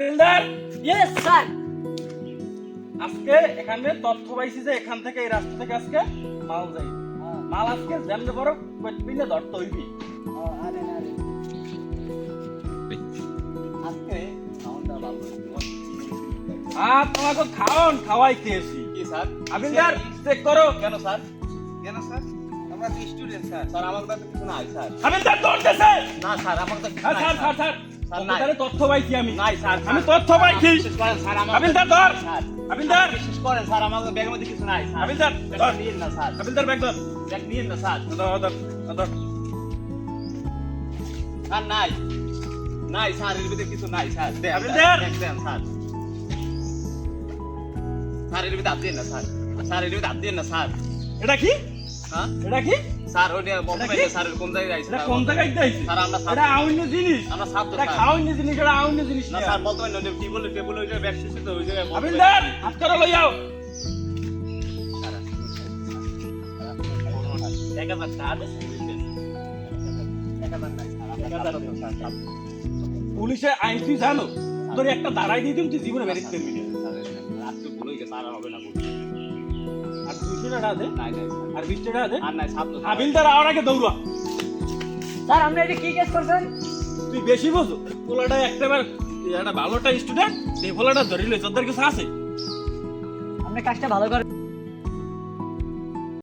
Yes sir আজকে এখানে তথ্য পাইছি যে এখান থেকে এই রাস্তা থেকে আজকে মাল যাই মাল আজকে যেমনি বড় পিনে ধরতে হইবি। আরে না আজকে আর তোমাকে খাওন খাওয়াই খেয়েছি। কি স্যার? আবিলদার চেক করো। কেন স্যার? কেন স্যার? আমরা তো স্টুডেন্ট স্যার। স্যার আমার কাছে কিছু নাই স্যার। দৌড়তেছে! না স্যার আমার কাছে কিছু sir. Sir sir. Sir sir, নাই। কম্পিউটারে তথ্য পাইছি আমি। নাই স্যার আমি তথ্য পাইছি। স্যার আবিলদার ধর। আবিলদার বিশ্বাস করেন স্যার আমার ব্যাগের মধ্যে কিছু নাই স্যার। আবিলদার ধর। নিয়েন না স্যার। আবিলদার ব্যাগ ধর। ব্যাগ নিয়েন না স্যার। ধর ধর ধর স্যার নাই। নাই স্যার এর ভিতরে কিছু নাই স্যার। দেন, আবিলদার! দেন, দেন, স্যার। স্যার এর ভিতরে হাত না স্যার। স্যার এর ভিতরে হাত না স্যার। এটা কি? হ্যাঁ? এটা কি? স্যার কি? পারি স্যার কোন জায়গায় আইছে এটা কোন জায়গায় স্যার আমরা ছাত্র। এটা আউন্য জিনিস আমরা ছাত্র এটা স্যার। খাওয়ান্য জিনিস এটা আউন্য জিনিস না না স্যার বলতে পারি না কি টেবিল ওই জায়গায় ব্যাগ শেষে তো ওই জায়গায়। আবিলদার হাত করো লই যাও। পুলিশের আইন তুই জানো তোর একটা দাঁড়াই দিয়ে দিম তুই জীবনে বেরিয়ে না। স্যার, হবে না। আর দুইশো টাকা। আর বিশ টাকা আছে আর নাই, সাত আওয়ার আগে দৌড়া। স্যার আপনি এটা কি কেস করছেন? তুই বেশি বোঝো। পোলাটা একটাবার একটা ভালোটা স্টুডেন্ট সেই পোলাটা ধরিলে তোদের কিছু আছে? আপনি কাজটা ভালো করে